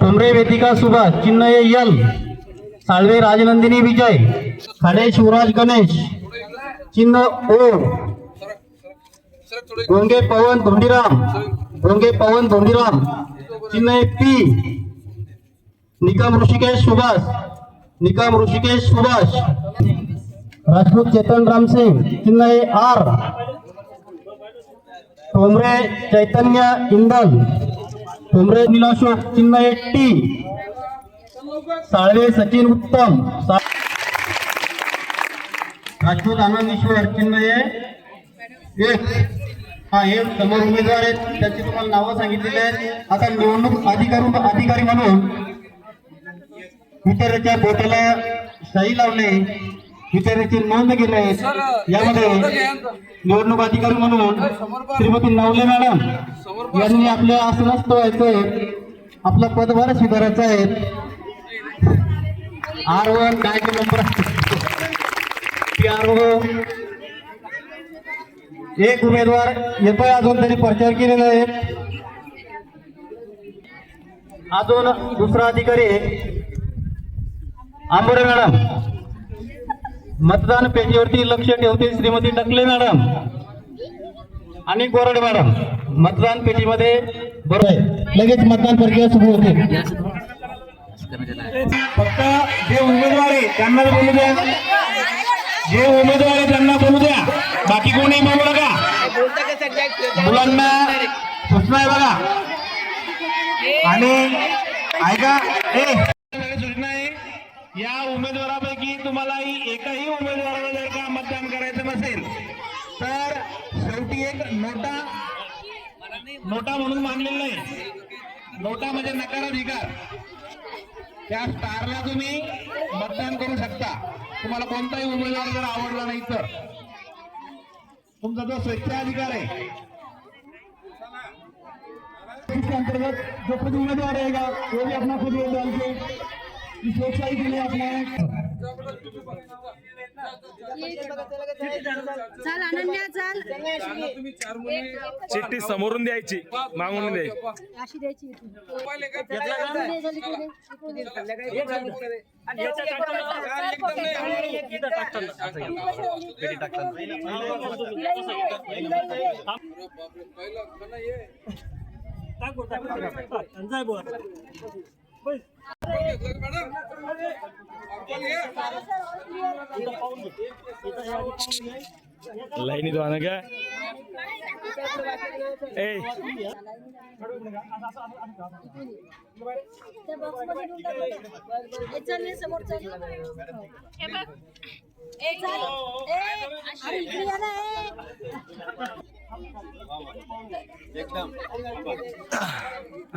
ठोंबरे वेदिका सुभाष चिन्ह यल साळवे राजनंदिनी विजय खाडे शिवराज गणेश चिन्ह ओ गोंगे पवन धोंडीराम गोंगे पवन धोंडीराम चिन्ह पी निकम ऋषिकेश सुभाष निकम ऋषिकेश सुभाष राजपूत चेतन रामसिंग चिन्ह ए आर ठोंबरे चैतन्य इंदल ठोंबरे निलाशोक चिन्ह टी. साळवे सचिन उत्तम. राजपूत आनंद ईश्वर चिन्ह एक. हा हे समोर उमेदवार आहेत. त्याची तुम्हाला नावं सांगितलेली आहेत. आता निवडणूक अधिकारी अधिकारी म्हणून इतरच्या बोटाला शाई लावणे विचाराची नोंद घेणे यामध्ये निवडणूक अधिकारी म्हणून श्रीमती नवले मॅडम यांनी आपल्या आसनस्थ व्हायचंय आपला पदभार स्वीकारायचा आहे. आर वन काय नंबर आर एक उमेदवार येतोय अजून त्यांनी प्रचार केलेला आहे. अजून दुसरा अधिकारी आंबोरे मॅडम. मतदान पेटीवरती लक्ष ठेवते श्रीमती टकले मॅडम. आणि गोरडे मॅडम मतदान पेटीमध्ये बरोबर आहे. लगेच मतदान प्रक्रिया सुरू होते. फक्त जे उमेदवार आहे त्यांना बोलू द्या. जे उमेदवार आहे त्यांना बोलू द्या. बाकी कोणी बोलू नका. मुलांना सूचना आहे बघा. आणि ऐका ए या उमेदवारापैकी तुम्हालाही एकाही उमेदवाराला जर का मतदान करायचं नसेल तर शेवटी एक नोटा नोटा म्हणून मानलेला नाही. नोटा म्हणजे नकाराधिकार. त्या स्टारला तुम्ही मतदान करू शकता. तुम्हाला कोणताही उमेदवार जर आवडला नाही तर. तुमचा जो स्वेच्छाधिकार आहे अंतर्गत जो खुद उमेदवार रहेगा वो भी अपना खुद योगदान अपना चाल अनन्या चाल. चिठ्ठी समोरून द्यायची मागून नाही द्यायची अशी द्यायची. इकडे झाली, इकडे, इकडे. लाईनी दोन का ए त्या बॉक्समध्ये देऊन टाक बरं. चल समोर चल बघ. ए, चल. ए, अरे इकडे या ना,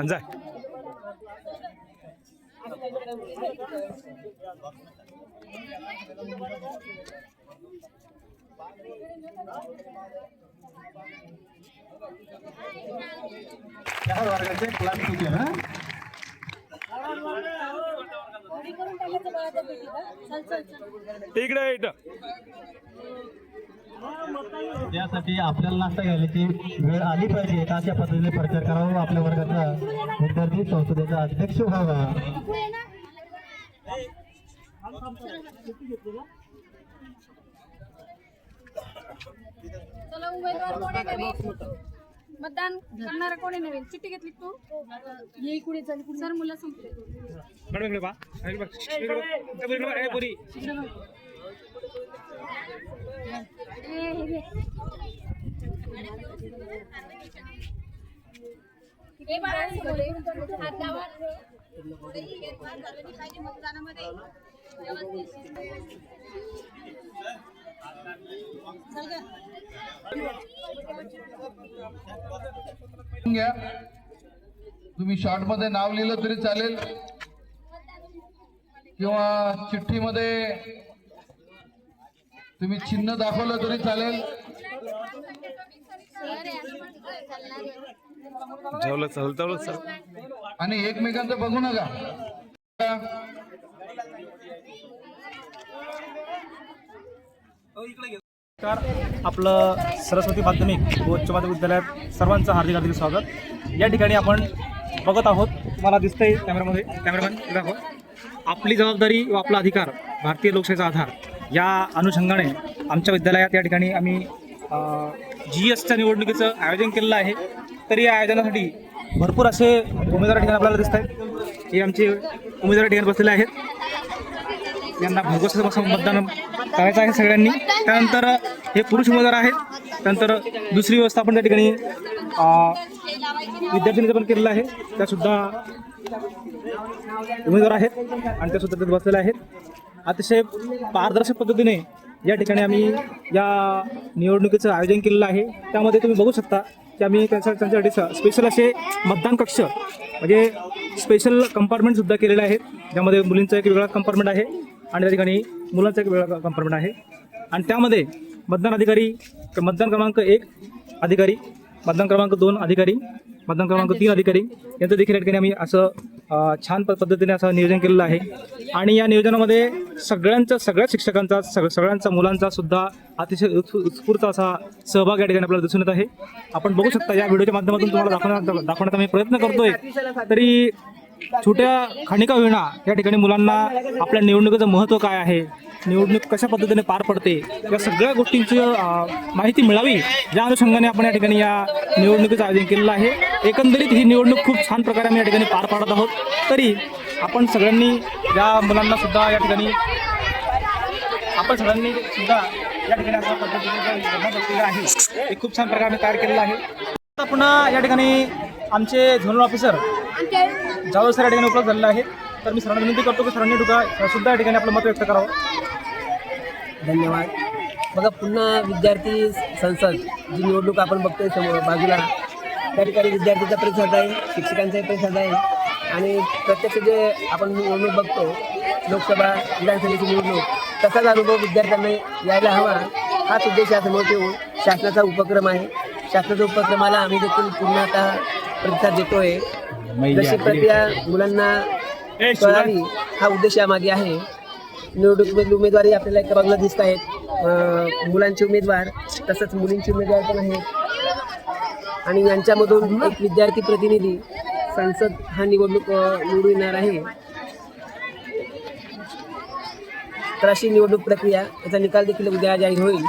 जा चार वर्गाचे क्लास किती हा घरी करून इकडे इथं. त्यासाठी आपल्याला नाश्ता घ्यायची वेळ आली पाहिजे. अशा पद्धतीने प्रचार करावा आपल्या वर्गाचा विद्यार्थी संसदेचा अध्यक्ष व्हावा? चला उमेदवार कोण नवीन? मतदान करणारा कोण नवीन? चिठ्ठी घेतली तू? ये इकडे चल सर मुलं संपले. मॅडम तुम्ही शॉर्टमध्ये नाव लिहिलं तरी चालेल. किंवा चिठ्ठीमध्ये तुम्ही चिन्ह दाखवलं तरी चालेल. जेवलं चल तेवढं चल आणि एकमेकांचं बघू नका. नमस्कार. आपलं सरस्वती माध्यमिक व उच्च माध्यमिक विद्यालयात सर्वांचं हार्दिक हार्दिक स्वागत. या ठिकाणी आपण बघत आहोत मला दिसतंय कॅमेरामध्ये कॅमेरामॅन दाखव आपली जबाबदारी व आपला अधिकार भारतीय लोकशाहीचा आधार. या अनुषंगाने आमच्या विद्यालयात या ठिकाणी आम्ही जी एसच्या निवडणुकीचं आयोजन केलेलं आहे. तर या आयोजनासाठी भरपूर असे उमेदवार ठिकाणी आपल्याला दिसत आहेत. हे आमचे उमेदवार ठिकाणी बसलेले आहेत. यांना भरघोस मतदान करायचं आहे सगळ्यांनी. त्यानंतर हे पुरुष उमेदवार आहेत. त्यानंतर दुसरी व्यवस्था आपण त्या ठिकाणी विद्यार्थ्यांनी पण केलेलं आहे. त्यासुद्धा उमेदवार आहेत आणि त्यासुद्धा त्यात बसलेल्या बसलेले आहेत. अतिशय पारदर्शक पद्धतीने या ठिकाणी आम्ही या निवडणुकीचं आयोजन केलेलं आहे. त्यामध्ये तुम्ही बघू शकता की आम्ही त्यांच्या त्यांच्यासाठी स्पेशल असे मतदान कक्ष म्हणजे स्पेशल कंपार्टमेंटसुद्धा केलेले आहेत. ज्यामध्ये मुलींचा एक वेगळा कंपार्टमेंट आहे आणि त्या ठिकाणी मुलांचा एक वेगळा कंपार्टमेंट आहे. आणि त्यामध्ये मतदान अधिकारी मतदान क्रमांक एक अधिकारी मतदान क्रमांक दोन अधिकारी मतदान क्रमांक तीन अधिकारी यांचं देखील या ठिकाणी आम्ही असं छान प- पद्धतीने असं नियोजन केलेलं आहे. आणि या नियोजनामध्ये सगळ्यांचा सगळ्या शिक्षकांचा सग सगळ्यांचा मुलांचा सुद्धा अतिशय उत्स्फूर्त असा सहभाग या ठिकाणी आपल्याला दिसून येत आहे. आपण बघू शकता या व्हिडिओच्या माध्यमातून तुम्हाला दाखवण्याचा दाखवण्याचा मी प्रयत्न करतोय. तरी छोट्या खणिका होईना या ठिकाणी मुलांना आपल्या निवडणुकीचं महत्त्व काय आहे? निवडणूक कशा पद्धतीने पार पडते? या सगळ्या गोष्टींची माहिती मिळावी या अनुषंगाने आपण या ठिकाणी या निवडणुकीचं आयोजन केलेलं आहे. एकंदरीत ही निवडणूक खूप छान प्रकारे आम्ही या ठिकाणी पार पाडत आहोत. तरी आपण सगळ्यांनी या मुलांना सुद्धा या ठिकाणी आपण सगळ्यांनी सुद्धा या ठिकाणी अशा पद्धतीने आहे ते खूप छान प्रकारे आम्ही तयार केलेलं आहे. आपण या ठिकाणी आमचे झोनल ऑफिसर जावळ सर या ठिकाणी उपलब्ध झालेला आहे तर मी सरांना विनंती करतो की सरांनी दुका सुद्धा या ठिकाणी आपलं मत व्यक्त करावं. धन्यवाद. बघा पुन्हा विद्यार्थी संसद जी निवडणूक आपण बघतोय समोर बाजूला. त्या ठिकाणी विद्यार्थ्यांचा प्रतिसाद आहे शिक्षकांचाही प्रतिसाद आहे. आणि प्रत्यक्ष जे आपण निवडणूक बघतो लोकसभा विधानसभेची निवडणूक तसाच अनुभव विद्यार्थ्यांना यायला हवा हाच उद्देश यासमोर ठेवून शासनाचा उपक्रम आहे. शासनाच्या उपक्रमाला आम्ही देखील पुन्हा आता प्रतिसाद देतोय. जशी प्रक्रिया मुलांना कळावी हा उद्देश यामागे आहे. निवडणुकीमधील उमेदवारही आपल्याला एका बाजूला दिसत आहेत. मुलांचे उमेदवार तसंच मुलींचे उमेदवार पण आहेत. आणि यांच्यामधून एक विद्यार्थी प्रतिनिधी संसद हा निवडणूक निवडून येणार आहे. तर अशी निवडणूक प्रक्रिया याचा निकाल देखील उद्या जाहीर होईल.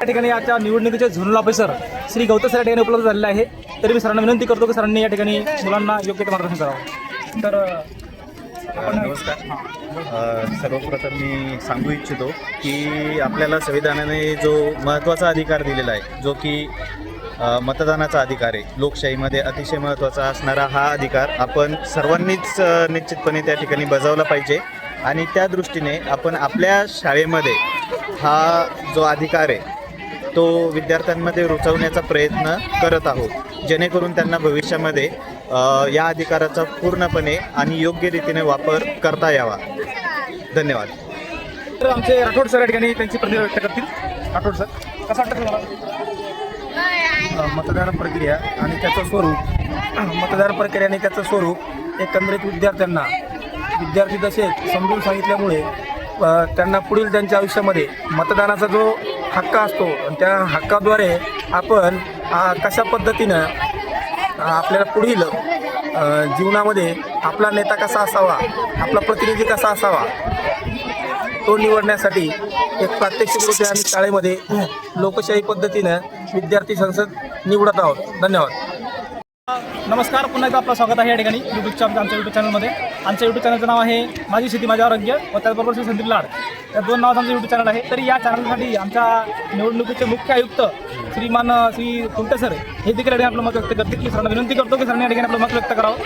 या ठिकाणी आजच्या निवडणुकीचे zonal officer Shri Gautam sir या ठिकाणी उपलब्ध झालेले आहे. तरी मी सरांना विनंती करतो की सरांनी या ठिकाणी मुलांना योग्य ते मार्गदर्शन करावं. तर नमस्कार. सर्वप्रथम मी सांगू इच्छितो की आपल्याला संविधानाने जो महत्त्वाचा अधिकार दिलेला आहे जो की मतदानाचा अधिकार आहे लोकशाहीमध्ये अतिशय महत्त्वाचा असणारा हा अधिकार आपण सर्वांनीच निश्चितपणे त्या ठिकाणी बजावला पाहिजे आणि त्या दृष्टीने आपण आपल्या शाळेमध्ये हा जो अधिकार आहे तो विद्यार्थ्यांमध्ये रुचवण्याचा प्रयत्न करत आहोत. जेणेकरून त्यांना भविष्यामध्ये या अधिकाराचा पूर्णपणे आणि योग्य रीतीने वापर करता यावा. धन्यवाद. तर आमचे राठोड सर या ठिकाणी त्यांची प्रतिक्रिया व्यक्त करतील. राठोड सर कसं वाटतं तुम्हाला? मतदान प्रक्रिया आणि त्याचं स्वरूप. मतदान प्रक्रिया आणि त्याचं स्वरूप एकंदरीत विद्यार्थ्यांना विद्यार्थी तसेच समजून सांगितल्यामुळे त्यांना पुढील त्यांच्या आयुष्यामध्ये मतदानाचा जो हक्क असतो. आणि त्या हक्काद्वारे आपण कशा पद्धतीनं आपल्याला पुढील जीवनामध्ये आपला नेता कसा असावा आपला प्रतिनिधी कसा असावा तो निवडण्यासाठी एक प्रात्यक्षिक रूपे आम्ही शाळेमध्ये लोकशाही पद्धतीनं विद्यार्थी संसद निवडत आहोत. धन्यवाद. नमस्कार. पुन्हा एकदा आपलं स्वागत आहे या ठिकाणी. यूट्यूबच्या आमच्या आमच्या यूट्यूब चॅनलमध्ये आमच्या यूट्यूब चॅनलचं नाव आहे माझी शेती माझ्या आरोग्य व त्याचबरोबर श्री संदीप लाड. या दोन नावाचं आमचं यूट्यूब चॅनल आहे. तरी या चॅनलसाठी आमच्या निवडणुकीचे मुख्य आयुक्त श्रीमान श्री कुंटे सर हे देखील ठिकाणी आपलं मत व्यक्त करते की सरांना विनंती करतो की सरांनी या ठिकाणी आपलं मत व्यक्त करावं.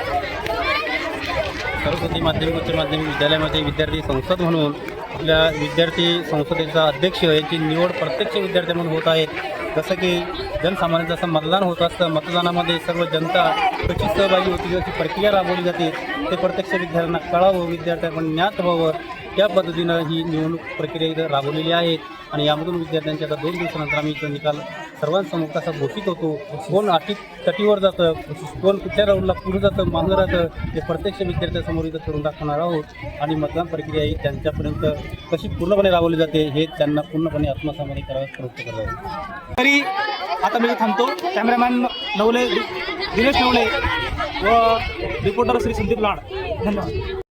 सरस्वती माध्यमिक उच्च माध्यमिक विद्यालयामध्ये विद्यार्थी संसद म्हणून आपल्या विद्यार्थी संसदेचा अध्यक्ष याची निवड प्रत्यक्ष विद्यार्थ्यांमधून होत आहे. जसं की जनसामान्य जसं मतदान होत असतं. मतदानामध्ये सर्व जनता कशी सहभागी होती. जशी प्रक्रिया राबवली जाते. ते प्रत्यक्ष विद्यार्थ्यांना कळावं विद्यार्थ्यांकडून ज्ञात व्हावं. त्या पद्धतीनं ही निवडणूक प्रक्रिया इथं राबवलेली आहे. आणि यामधून विद्यार्थ्यांच्या आता दोन दिवसानंतर आम्ही इथं निकाल सर्वांसमोर कसा घोषित होतो. कोण अटी तटीवर जातं कोण कुठल्या राऊंडला पुढे जातं मागं राहतं हे प्रत्यक्ष विद्यार्थ्यासमोर इथं करून दाखवणार आहोत. आणि मतदान प्रक्रिया ही त्यांच्यापर्यंत कशी पूर्णपणे राबवली जाते हे त्यांना पूर्णपणे आत्मसामान्य करायला प्रवृत्त करावं तरी आता मी थांबतो. कॅमेरामॅन नवले दिनेश नवले व रिपोर्टर श्री संदीप लाड. धन्यवाद.